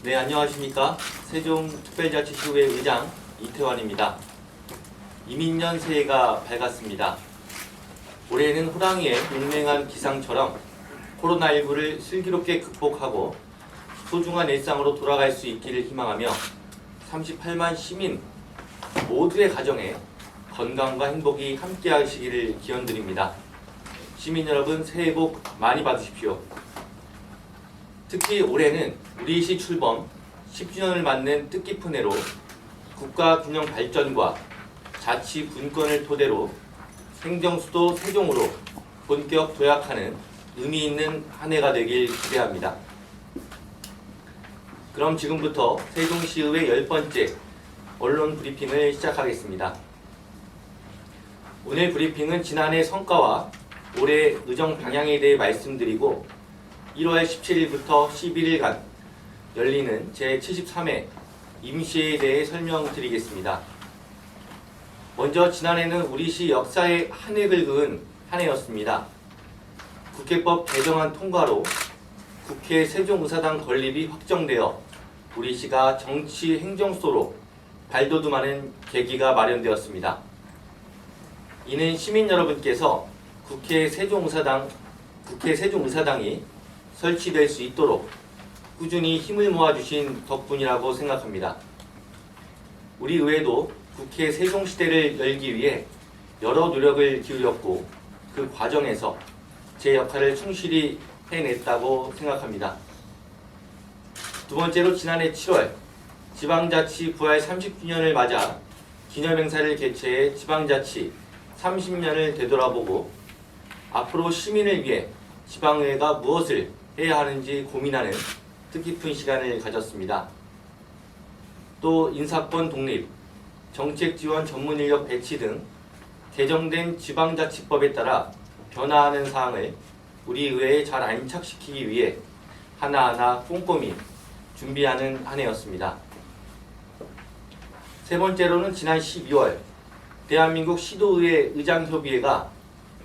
네, 안녕하십니까. 세종특별자치시의회 의장 이태환입니다. 이민년 새해가 밝았습니다. 올해는 호랑이의 용맹한 기상처럼 코로나19를 슬기롭게 극복하고 소중한 일상으로 돌아갈 수 있기를 희망하며 38만 시민 모두의 가정에 건강과 행복이 함께하시기를 기원드립니다. 시민 여러분 새해 복 많이 받으십시오. 특히 올해는 우리시 출범 10주년을 맞는 뜻깊은 해로 국가 균형 발전과 자치 분권을 토대로 행정수도 세종으로 본격 도약하는 의미 있는 한 해가 되길 기대합니다. 그럼 지금부터 세종시의회 열 번째 언론 브리핑을 시작하겠습니다. 오늘 브리핑은 지난해 성과와 올해 의정 방향에 대해 말씀드리고 1월 17일부터 11일간 열리는 제73회 임시회에 대해 설명드리겠습니다. 먼저 지난해는 우리 시 역사의 한 획을 그은 한 해였습니다. 국회법 개정안 통과로 국회 세종의사당 건립이 확정되어 우리 시가 정치 행정소로 발돋움하는 계기가 마련되었습니다. 이는 시민 여러분께서 국회 세종의사당 국회 세종의사당이 설치될 수 있도록 꾸준히 힘을 모아주신 덕분이라고 생각합니다. 우리 의회도 국회 세종시대를 열기 위해 여러 노력을 기울였고 그 과정에서 제 역할을 충실히 해냈다고 생각합니다. 두 번째로 지난해 7월 지방자치 부활 30주년을 맞아 기념행사를 개최해 지방자치 30년을 되돌아보고 앞으로 시민을 위해 지방의회가 무엇을 해야 하는지 고민하는 뜻깊은 시간을 가졌습니다. 또 인사권 독립, 정책 지원 전문 인력 배치 등 개정된 지방자치법에 따라 변화하는 사항을 우리 의회에 잘 안착시키기 위해 하나하나 꼼꼼히 준비하는 한 해였습니다. 세 번째로는 지난 12월 대한민국 시도의회 의장협의회가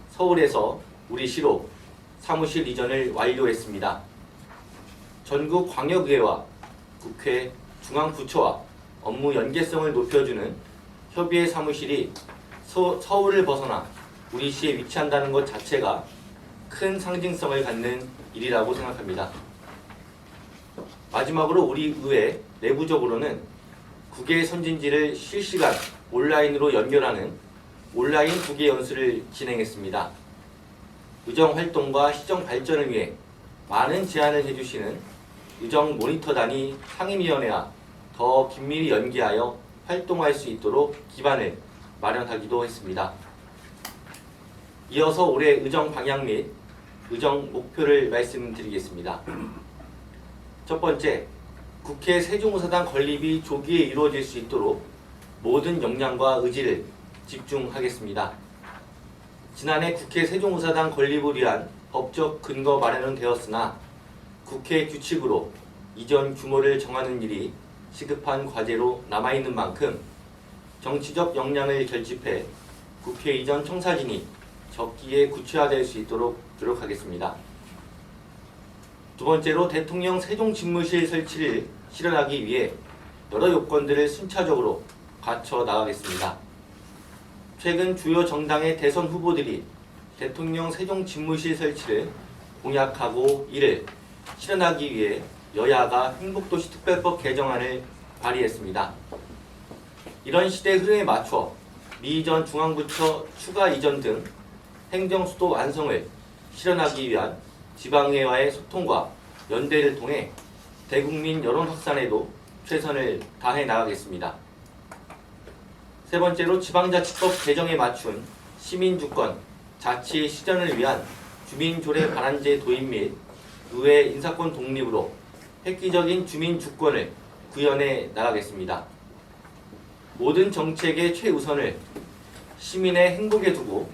서울에서 우리 시로 사무실 이전을 완료했습니다. 전국 광역의회와 국회, 중앙부처와 업무 연계성을 높여주는 협의회 사무실이 서, 서울을 벗어나 우리 시에 위치한다는 것 자체가 큰 상징성을 갖는 일이라고 생각합니다. 마지막으로 우리 의회 내부적으로는 국외 선진지를 실시간 온라인으로 연결하는 온라인 국외 연수를 진행했습니다. 의정 활동과 시정 발전을 위해 많은 제안을 해주시는 의정 모니터단이 상임위원회와 더 긴밀히 연계하여 활동할 수 있도록 기반을 마련하기도 했습니다. 이어서 올해 의정 방향 및 의정 목표를 말씀드리겠습니다. 첫 번째, 국회 세종의사당 건립이 조기에 이루어질 수 있도록 모든 역량과 의지를 집중하겠습니다. 지난해 국회 세종의사당 건립을 위한 법적 근거 마련은 되었으나 국회 규칙으로 이전 규모를 정하는 일이 시급한 과제로 남아있는 만큼 정치적 역량을 결집해 국회 이전 청사진이 적기에 구체화될 수 있도록 노력하겠습니다. 두 번째로 대통령 세종 집무실 설치를 실현하기 위해 여러 요건들을 순차적으로 갖춰 나가겠습니다. 최근 주요 정당의 대선 후보들이 대통령 세종 집무실 설치를 공약하고 이를 실현하기 위해 여야가 행복도시 특별법 개정안을 발의했습니다. 이런 시대 흐름에 맞춰 미이전 중앙부처 추가 이전 등 행정수도 완성을 실현하기 위한 지방의회와의 소통과 연대를 통해 대국민 여론 확산에도 최선을 다해 나가겠습니다. 세 번째로 지방자치법 개정에 맞춘 시민주권, 자치 실현을 위한 주민조례 반환제 도입 및 의회 인사권 독립으로 획기적인 주민주권을 구현해 나가겠습니다. 모든 정책의 최우선을 시민의 행복에 두고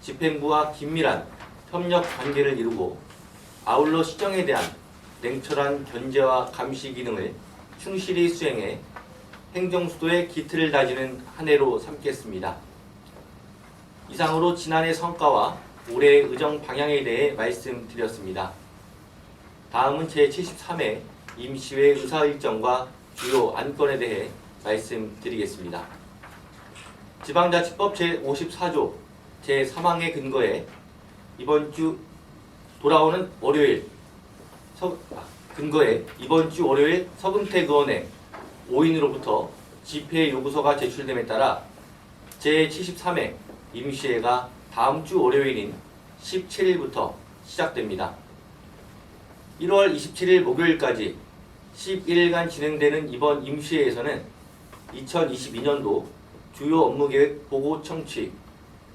집행부와 긴밀한 협력 관계를 이루고 아울러 시정에 대한 냉철한 견제와 감시 기능을 충실히 수행해 행정수도의 기틀을 다지는 한 해로 삼겠습니다. 이상으로 지난해 성과와 올해 의정 방향에 대해 말씀드렸습니다. 다음은 제73회 임시회 의사 일정과 주요 안건에 대해 말씀드리겠습니다. 지방자치법 제54조 제3항의 근거에 이번 주 돌아오는 월요일 서, 아, 근거에 이번 주 월요일 서금택 의원의 5인으로부터 집회 요구서가 제출됨에 따라 제73회 임시회가 다음 주 월요일인 17일부터 시작됩니다. 1월 27일 목요일까지 11일간 진행되는 이번 임시회에서는 2022년도 주요 업무계획 보고 청취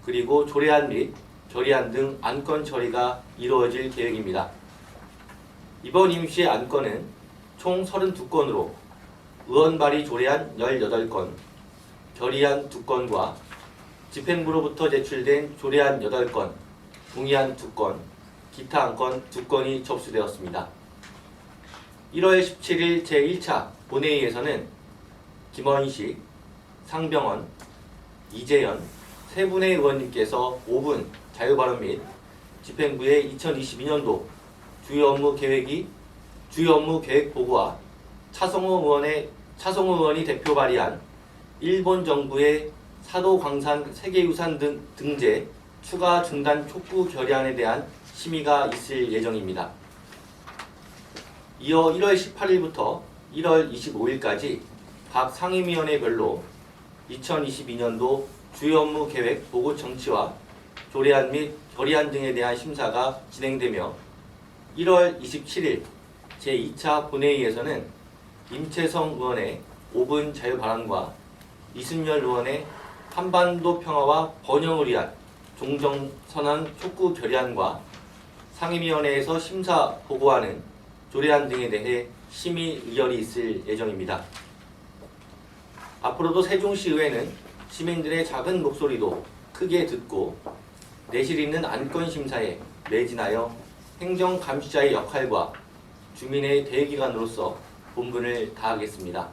그리고 조례안 및 결의안 등 안건 처리가 이루어질 계획입니다. 이번 임시회 안건은 총 32건으로 의원 발의 조례안 18건, 결의안 2건과 집행부로부터 제출된 조례안 8건, 동의안 2건, 기타 안건 2건이 접수되었습니다. 1월 17일 제1차 본회의에서는 김원식, 상병원, 이재현 세 분의 의원님께서 5분 자유발언 및 집행부의 2022년도 주요 업무 계획이 주요 업무 계획 보고와 차성호 의원의 차성호 의원이 대표 발의한 일본 정부의 사도 광산 세계유산 등 등재 추가 중단 촉구 결의안에 대한 심의가 있을 예정입니다. 이어 1월 18일부터 1월 25일까지 각 상임위원회별로 2022년도 주요 업무 계획 보고 정치와 조례안 및 결의안 등에 대한 심사가 진행되며 1월 27일 제2차 본회의에서는 임채성 의원의 5분 자유 발언과 이순열 의원의 한반도 평화와 번영을 위한 종정선언 촉구 결의안과 상임위원회에서 심사 보고하는 조례안 등에 대해 심의 의결이 있을 예정입니다. 앞으로도 세종시의회는 시민들의 작은 목소리도 크게 듣고 내실 있는 안건 심사에 매진하여 행정 감시자의 역할과 주민의 대기관으로서 본분을 다하겠습니다.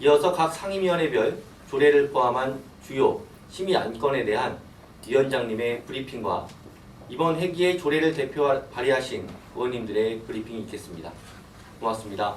이어서 각 상임위원회별 조례를 포함한 주요 심의 안건에 대한 위원장님의 브리핑과 이번 회기의 조례를 대표 발의하신 의원님들의 브리핑이 있겠습니다. 고맙습니다.